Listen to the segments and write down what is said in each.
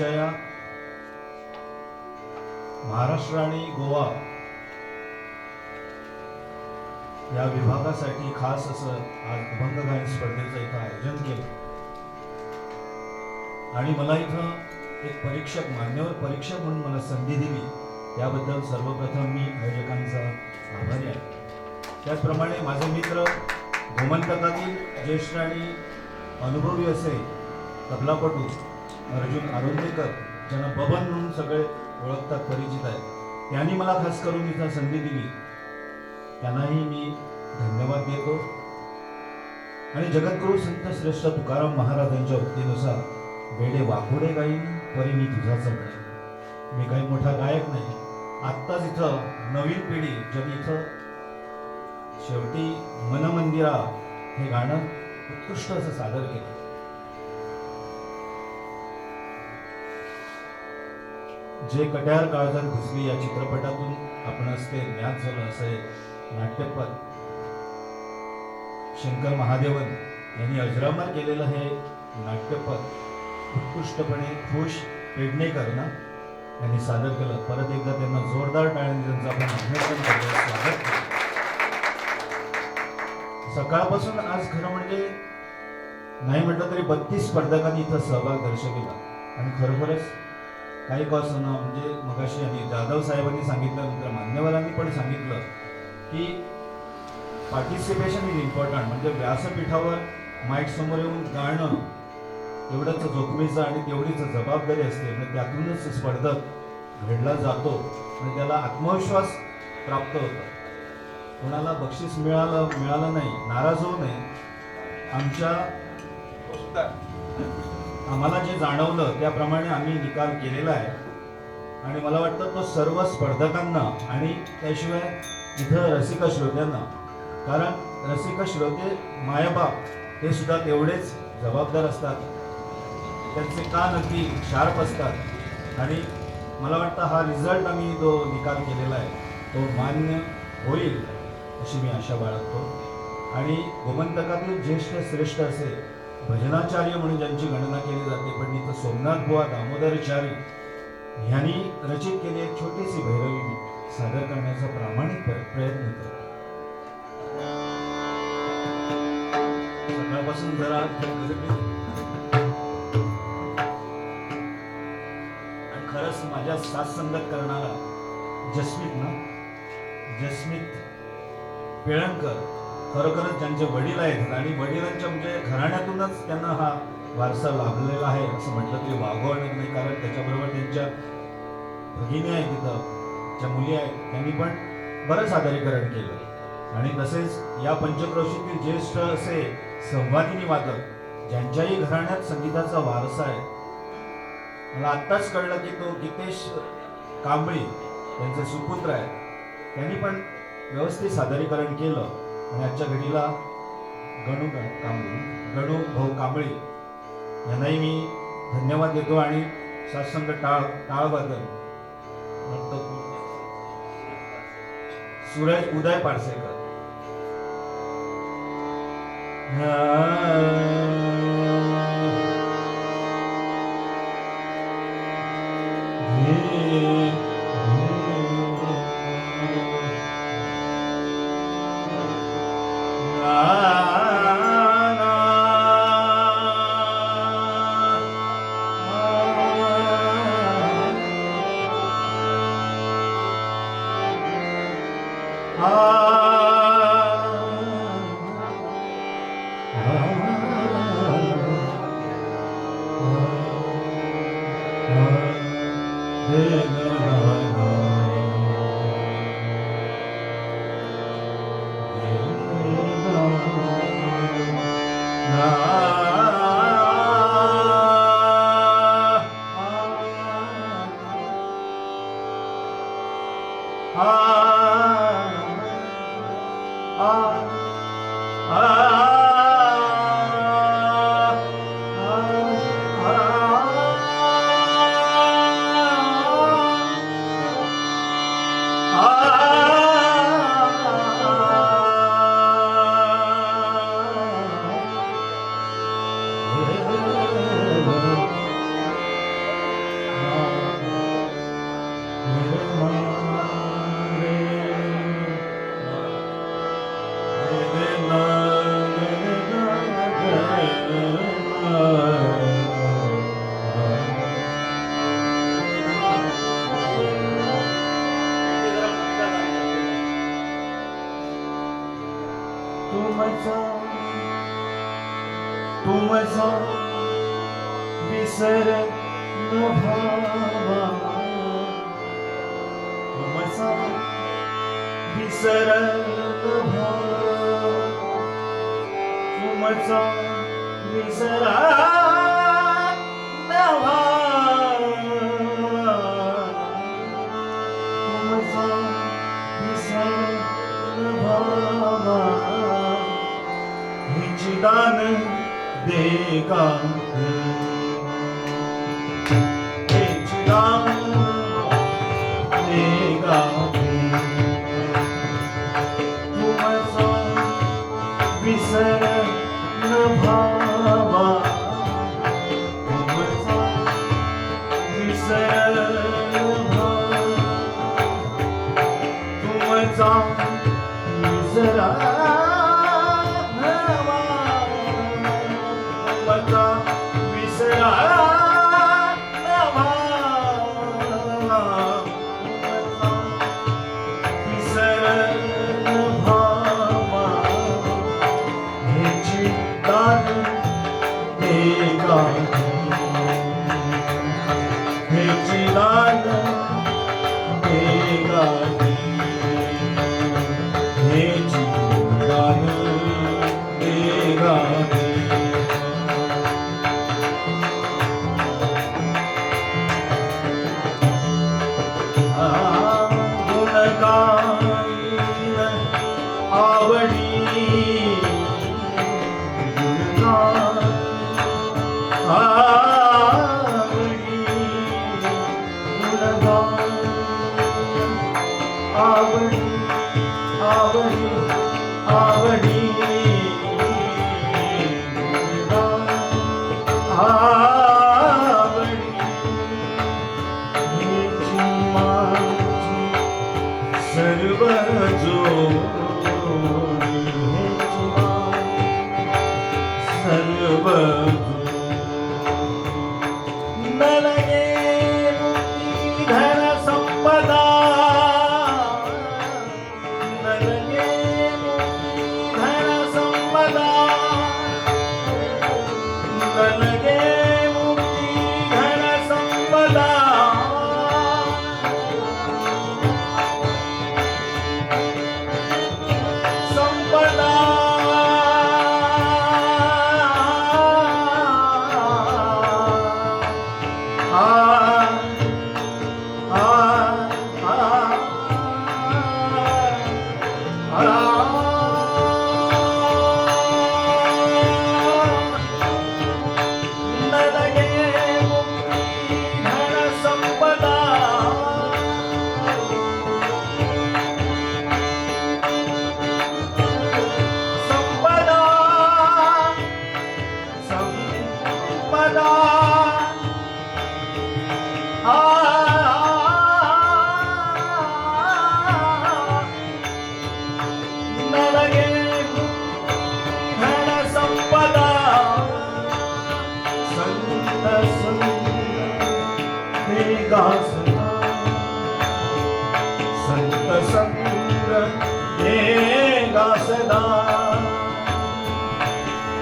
जया या महाराष्ट्र आणि गोवा या विभागासाठी खास असं आज अभंग गायन स्पर्धेचं इथं आयोजन केलं. आणि मला इथं एक परीक्षक मान्यवर परीक्षक म्हणून मला संधी दिली. त्याबद्दल सर्वप्रथम मी आयोजकांचा आभारी आहे. त्याचप्रमाणे माझे मित्र गोमंतकातील ज्येष्ठ आणि अनुभवी असे तबलापटू अर्जुन आरोंदेकर ज्यांना बबन म्हणून सगळे ओळखतात परिचित आहेत. त्यांनी मला खास करून इथं संधी दिली. त्यांनाही मी धन्यवाद देतो. आणि जगद्गुरु संत श्रेष्ठ तुकाराम महाराजांच्या उक्तीनुसार वेडे वाकुडे गाईन परी मी तुझाच म्हणे मी काही मोठा गायक नाही. आत्ताच इथं नवीन पिढी ज्यांनी इथं शेवटी मनमंदिरा हे गाणं उत्कृष्ट असं सादर केलं. जे कट्यार काळजात घुसली या चित्रपटातून आपण ते ज्ञात झालं असं नाट्यपद. शंकर महादेवन यांनी अजरामर केलेलं हे नाट्यपद उत्कृष्टपणे खुश पेडणेकर ना यांनी सादर केलं. परत एकदा त्यांना जोरदार टाळ्यांनी त्यांचं आपण अभिनंदन स्वागत सकाळपासून आज खरं म्हणजे नाही म्हटलं तरी बत्तीस स्पर्धकांनी इथं सहभाग दर्शविला. आणि खरोखरच काही का असं म्हणजे मगाशी आणि जाधव साहेबांनी सांगितलं नंतर मान्यवरांनी पण सांगितलं की पार्टिसिपेशन इज इम्पॉर्टंट म्हणजे व्यासपीठावर माईक समोर येऊन गाणं एवढंच जोखमीचं आणि तेवढीच जबाबदारी असते. म्हणजे त्यातूनच स्पर्धक घडला जातो आणि त्याला आत्मविश्वास प्राप्त होतो. कोणाला बक्षीस मिळालं मिळालं नाही नाराज होऊ नये. आमच्या आम्हाला जे जाणवलं त्याप्रमाणे आम्ही निकाल केलेला आहे. आणि मला वाटतं तो सर्व स्पर्धकांना आणि त्याशिवाय इथं रसिक श्रोत्यांना कारण रसिक श्रोते मायबाप हे सुद्धा तेवढेच जबाबदार असतात. त्यांचे कान अगदी शार्प असतात. आणि मला वाटतं हा रिझल्ट आम्ही जो निकाल केलेला आहे. तो मान्य होईल अशी मी आशा बाळगतो. आणि गोमंतकातील ज्येष्ठ श्रेष्ठ असेल भजनाचार्य म्हणून ज्यांची गणना केली जाते पण इथं सोमनाथ बुवा दामोदरचारी ह्यांनी रचित केली एक छोटीशी भैरवी सादर करण्याचा प्रामाणिक प्रयत्न केला. सकाळपासून जरा आणि खरंच माझ्या साथ संगत करणारा जस्मित ना जस्मित पेळणकर खरोखरच ज्यांचे वडील आहेत आणि वडिलांच्या म्हणजे घराण्यातूनच त्यांना हा वारसा लाभलेला आहे असं म्हटलं तरी वागवणार नाही कारण त्याच्याबरोबर त्यांच्या भगिनी आहेत तिथं ज्या मुली आहेत त्यांनी पण बरं सादरीकरण केलं. आणि तसेच या पंचक्रोशीतील ज्येष्ठ असे संवादिनी वादक ज्यांच्याही घराण्यात संगीताचा वारसा आहे. मला आत्ताच कळलं की तो गीतेश कांबळी त्यांचे सुपुत्र आहेत. त्यांनी पण व्यवस्थित सादरीकरण केलं. आणि आजच्या घडीला गणू कांबळी गणू भाऊ कांबळी यांनाही मी धन्यवाद देतो आणि सात्संग टाळ टाळवादन सूरज उदय Parsekar Ah. Kaysa Bisere Nafava Kaysa Bisere Nafava Kaysa Bisere Nafava Kaysa Bisere Nafava Hiç danım 比钢 ஆவணி ஆவணி ஆவணி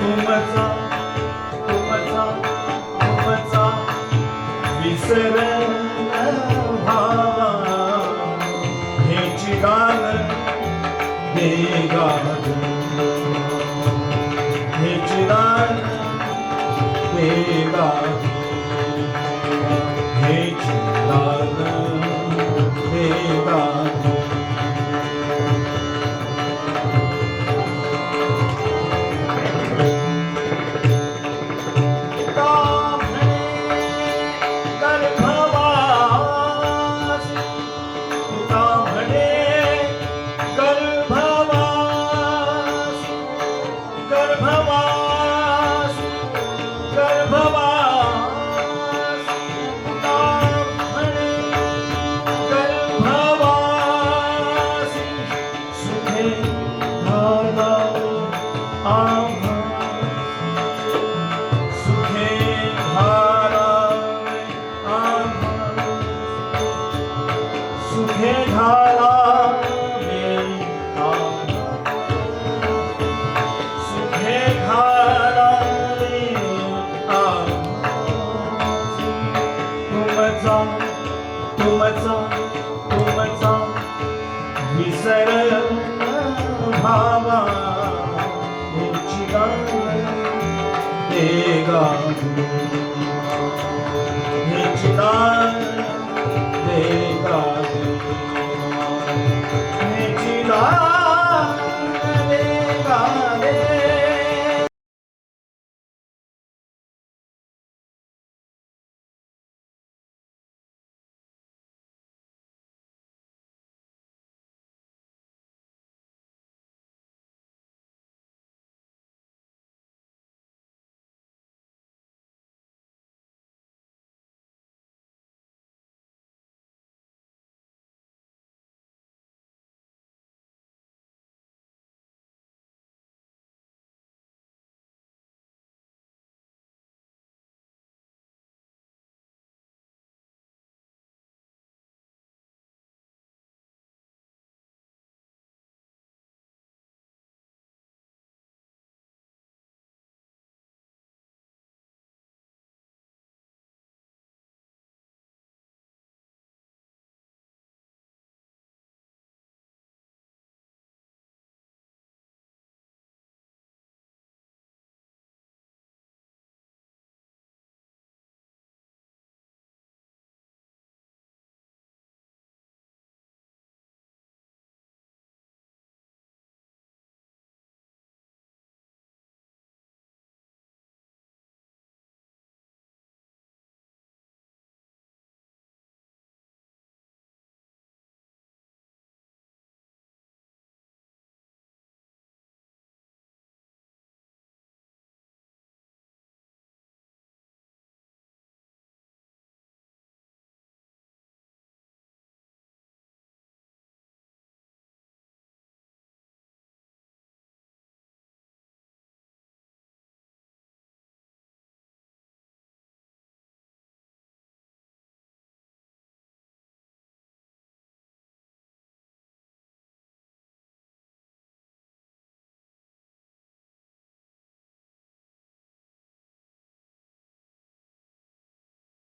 तुमचा तुमचा विसर भावा हेची गान हे गावा विसर भावा